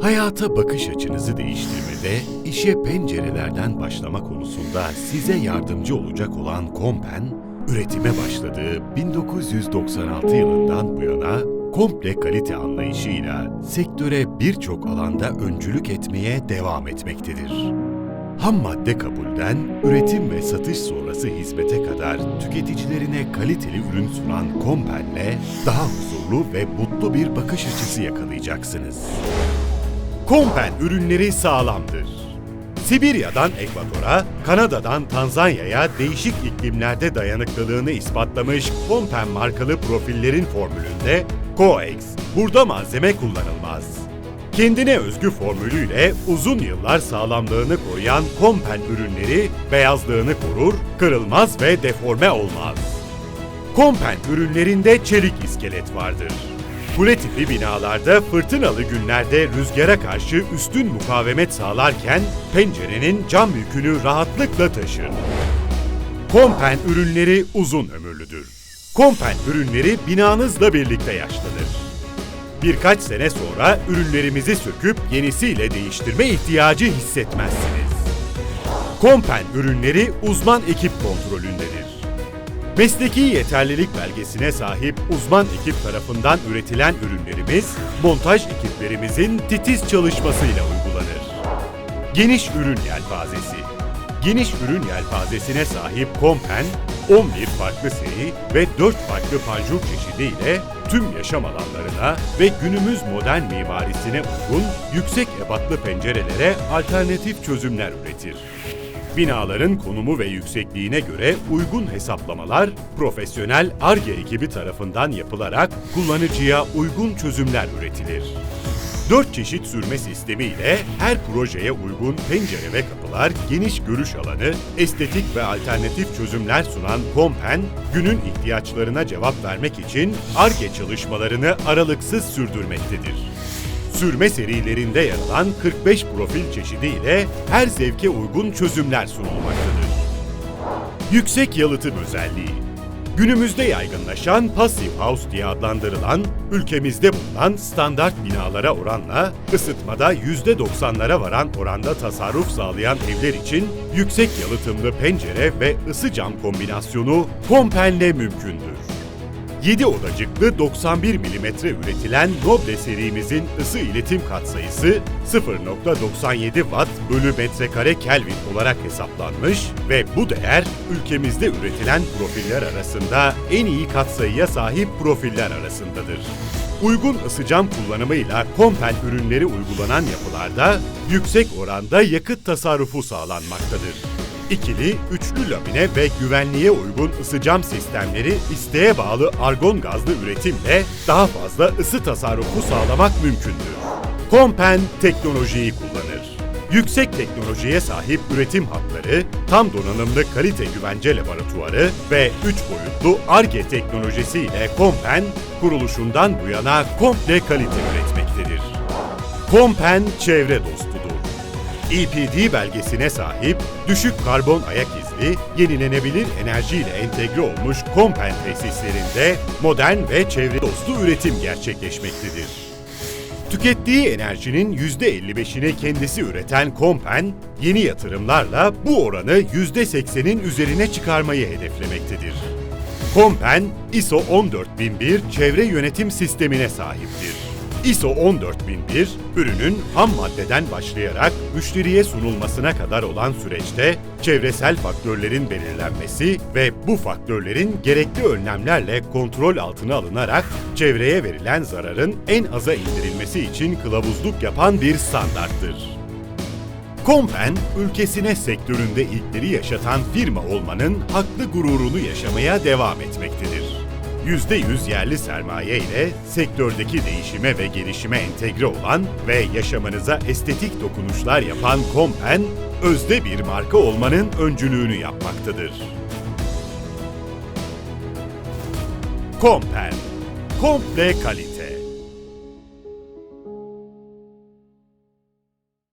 Hayata bakış açınızı değiştirmede, işe pencerelerden başlama konusunda size yardımcı olacak olan Kompen, üretime başladığı 1996 yılından bu yana komple kalite anlayışıyla sektöre birçok alanda öncülük etmeye devam etmektedir. Ham madde kabulden üretim ve satış sonrası hizmete kadar tüketicilerine kaliteli ürün sunan Kompen'le daha huzurlu ve mutlu bir bakış açısı yakalayacaksınız. Kompen ürünleri sağlamdır. Sibirya'dan Ekvador'a, Kanada'dan Tanzanya'ya değişik iklimlerde dayanıklılığını ispatlamış Kompen markalı profillerin formülünde Coex, burada malzeme kullanılmaz. Kendine özgü formülüyle uzun yıllar sağlamlığını koruyan Kompen ürünleri beyazlığını korur, kırılmaz ve deforme olmaz. Kompen ürünlerinde çelik iskelet vardır. Kule tipi binalarda fırtınalı günlerde rüzgara karşı üstün mukavemet sağlarken pencerenin cam yükünü rahatlıkla taşır. Kompen ürünleri uzun ömürlüdür. Kompen ürünleri binanızla birlikte yaşlanır. Birkaç sene sonra ürünlerimizi söküp yenisiyle değiştirme ihtiyacı hissetmezsiniz. Kompen ürünleri uzman ekip kontrolündedir. Mesleki yeterlilik belgesine sahip uzman ekip tarafından üretilen ürünlerimiz, montaj ekiplerimizin titiz çalışmasıyla uygulanır. Geniş ürün yelpazesi Geniş ürün yelpazesine sahip Kompen, 11 farklı seri ve 4 farklı panjur çeşidiyle tüm yaşam alanlarına ve günümüz modern mimarisine uygun yüksek ebatlı pencerelere alternatif çözümler üretir. Binaların konumu ve yüksekliğine göre uygun hesaplamalar profesyonel ARGE ekibi tarafından yapılarak kullanıcıya uygun çözümler üretilir. 4 çeşit sürme sistemi ile her projeye uygun pencere ve kapılar, geniş görüş alanı, estetik ve alternatif çözümler sunan Kompen, günün ihtiyaçlarına cevap vermek için ARGE çalışmalarını aralıksız sürdürmektedir. Sürme serilerinde yer alan 45 profil çeşidi ile her zevke uygun çözümler sunulmaktadır. Yüksek yalıtım özelliği Günümüzde yaygınlaşan Passive House diye adlandırılan, ülkemizde bulunan standart binalara oranla ısıtmada %90'lara varan oranda tasarruf sağlayan evler için yüksek yalıtımlı pencere ve ısı cam kombinasyonu Kompen'le mümkündür. 7 odacıklı 91 mm üretilen Noble serimizin ısı iletim katsayısı 0.97 Watt bölü metrekare Kelvin olarak hesaplanmış ve bu değer ülkemizde üretilen profiller arasında en iyi katsayıya sahip profiller arasındadır. Uygun ısı cam kullanımıyla Kompen ürünleri uygulanan yapılarda yüksek oranda yakıt tasarrufu sağlanmaktadır. İkili, üçlü lamine ve güvenliğe uygun ısı cam sistemleri isteğe bağlı argon gazlı üretimle daha fazla ısı tasarrufu sağlamak mümkündür. Kompen teknolojiyi kullanır. Yüksek teknolojiye sahip üretim hatları, tam donanımlı kalite güvence laboratuvarı ve 3 boyutlu ARGE teknolojisiyle Kompen, kuruluşundan bu yana komple kalite üretmektedir. Kompen çevre dostudur. EPD belgesine sahip, düşük karbon ayak izi, yenilenebilir enerjiyle entegre olmuş Kompen tesislerinde modern ve çevre dostu üretim gerçekleşmektedir. Tükettiği enerjinin %55'ini kendisi üreten Kompen, yeni yatırımlarla bu oranı %80'in üzerine çıkarmayı hedeflemektedir. Kompen, ISO 14001 çevre yönetim sistemine sahiptir. ISO 14001, ürünün ham maddeden başlayarak müşteriye sunulmasına kadar olan süreçte çevresel faktörlerin belirlenmesi ve bu faktörlerin gerekli önlemlerle kontrol altına alınarak çevreye verilen zararın en aza indirilmesi için kılavuzluk yapan bir standarttır. Kompen, ülkesine sektöründe ilkleri yaşatan firma olmanın haklı gururunu yaşamaya devam etmektedir. %100 yerli sermaye ile sektördeki değişime ve gelişime entegre olan ve yaşamınıza estetik dokunuşlar yapan Kompen, özde bir marka olmanın öncülüğünü yapmaktadır. Kompen, komple kalite.